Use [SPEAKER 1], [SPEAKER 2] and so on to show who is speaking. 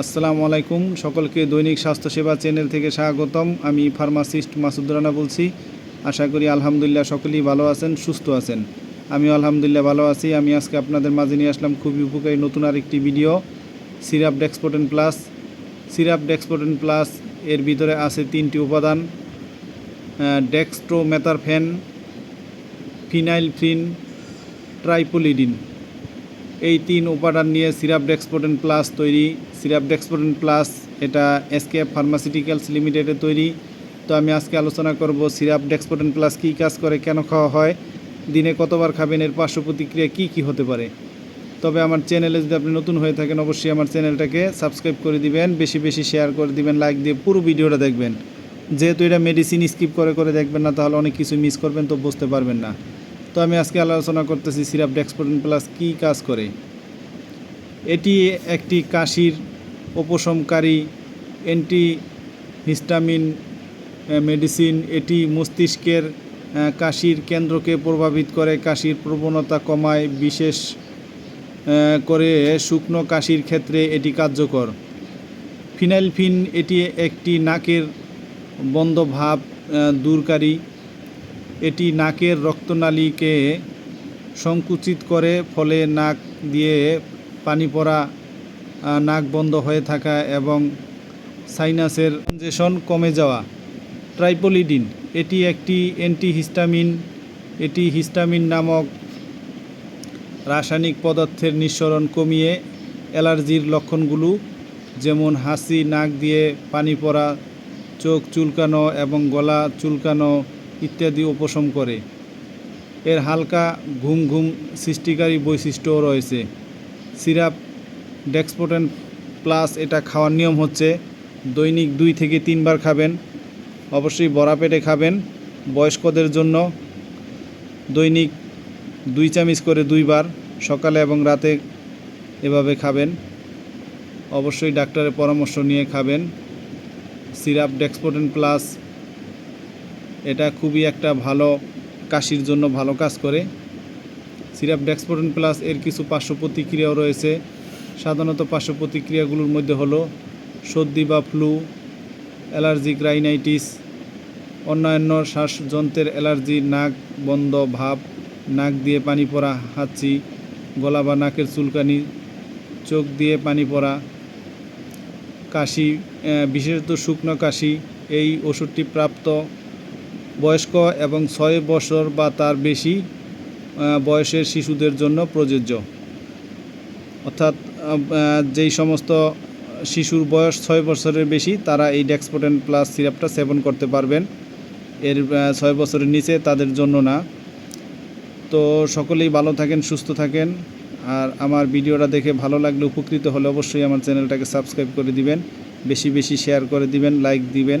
[SPEAKER 1] আসসালামু আলাইকুম। সকলকে দৈনিক স্বাস্থ্যসেবা চ্যানেল থেকে স্বাগতম। আমি ফার্মাসিস্ট মাসুদ রানা বলছি। আশা করি আলহামদুলিল্লাহ সকলেই ভালো আছেন, সুস্থ আছেন। আমি আলহামদুলিল্লাহ ভালো আছি। আমি আজকে আপনাদের মাঝে নিয়ে আসলাম খুবই উপকারী নতুন আরেকটি video, syrup Dexpoten plus. Syrup Dexpoten plus এর ভিতরে আছে তিনটি উপাদান ডেক্সট্রোমেথারফেন, ফিনাইলফ্রিন, ট্রাইপোলিডিন। এই তিন উপাদান নিয়ে সিরাপ ডেক্সপোটেন প্লাস তৈরি। সিরাপ ডেক্সপোটেন প্লাস এটা এসকেএফ ফার্মাসিউটিক্যালস লিমিটেডে তৈরি। তো আমি আজকে আলোচনা করব সিরাপ ডেক্সপোটেন প্লাস কী কাজ করে, কেন খাওয়া হয়, দিনে কতবার খাবেন, এর পার্শ্ব প্রতিক্রিয়া কী কী হতে পারে। তবে আমার চ্যানেলে যদি আপনি নতুন হয়ে থাকেন, অবশ্যই আমার চ্যানেলটাকে সাবস্ক্রাইব করে দিবেন, বেশি বেশি শেয়ার করে দিবেন, লাইক দিয়ে পুরো ভিডিওটা দেখবেন। যেহেতু এটা মেডিসিন স্কিপ করে করে দেখবেন না, তাহলে অনেক কিছু মিস করবেন, তো বুঝতে পারবেন না। তো আমি আজকে আলোচনা করতেছি সিরাপ ডেক্সপোটেন প্লাস কী কাজ করে। এটি একটি কাশির উপশমকারী অ্যান্টি হিস্টামিন মেডিসিন এটি মস্তিষ্কের কাশির কেন্দ্রকে প্রভাবিত করে, কাশির প্রবণতা কমায়। বিশেষ করে শুকনো কাশির ক্ষেত্রে এটি কার্যকর। ফিনাইলফিন এটি একটি নাকের বন্ধ ভাব দূরকারী। এটি নাকের রক্তনালীকে সংকুচিত করে, ফলে নাক দিয়ে পানি পড়া নাক বন্ধ হয়ে থাকা এবং সাইনাসের কনজেশন কমে যাওয়া। ট্রাইপোলিডিন, এটি একটি অ্যান্টিহিস্টামিন। এটি হিস্টামিন নামক রাসায়নিক পদার্থের নিঃসরণ কমিয়ে অ্যালার্জির লক্ষণগুলো, যেমন হাসি, নাক দিয়ে পানি পড়া, চোখ চুলকানো এবং গলা চুলকানো ইত্যাদি উপশম করে। এর হালকা ঘুম ঘুম সৃষ্টিকারী বৈশিষ্ট্যও রয়েছে। সিরাপ, ডেক্সপোটেন প্লাস এটা খাওয়ার নিয়ম হচ্ছে দৈনিক দুই থেকে তিনবার খাবেন, অবশ্যই বড়া পেটে খাবেন বয়স্কদের জন্য। দৈনিক দুই চামচ করে দুইবার সকালে এবং রাতে এভাবে খাবেন। অবশ্যই ডাক্তারের পরামর্শ নিয়ে খাবেন। সিরাপ, ডেক্সপোটেন প্লাস এটা খুবই একটা ভালো কাশির জন্য ভালো কাজ করে। সিরাপ ডেক্সপোটেন প্লাস এর কিছু পার্শ্ব প্রতিক্রিয়াও রয়েছে। সাধারণত পার্শ্ব প্রতিক্রিয়াগুলোর মধ্যে হলো সর্দি বা ফ্লু, অ্যালার্জিক রাইনাইটিস, অন্যান্য শ্বাসযন্ত্রের অ্যালার্জি, নাক বন্ধ ভাব, নাক দিয়ে পানি পড়া, হাঁচি, গলা বা নাকের চুলকানি, চোখ দিয়ে পানি পড়া, কাশি বিশেষত শুকনো কাশি, এই ওষুধটি প্রাপ্ত বয়স্ক এবং ছয় বছর বা তার বেশি বয়সের শিশুদের জন্য প্রযোজ্য। অর্থাৎ যেই সমস্ত শিশুর বয়স ছয় বছরের বেশি, তারা এই ডেক্সপোটেন প্লাস সিরাপটা সেবন করতে পারবেন। এর ছয় বছরের নিচে তাদের জন্য না। তো সকলেই ভালো থাকেন, সুস্থ থাকেন। আর আমার ভিডিওটা দেখে ভালো লাগলে, উপকৃত হলে অবশ্যই আমার চ্যানেলটাকে সাবস্ক্রাইব করে দিবেন। বেশি বেশি শেয়ার করে দিবেন, লাইক দিবেন।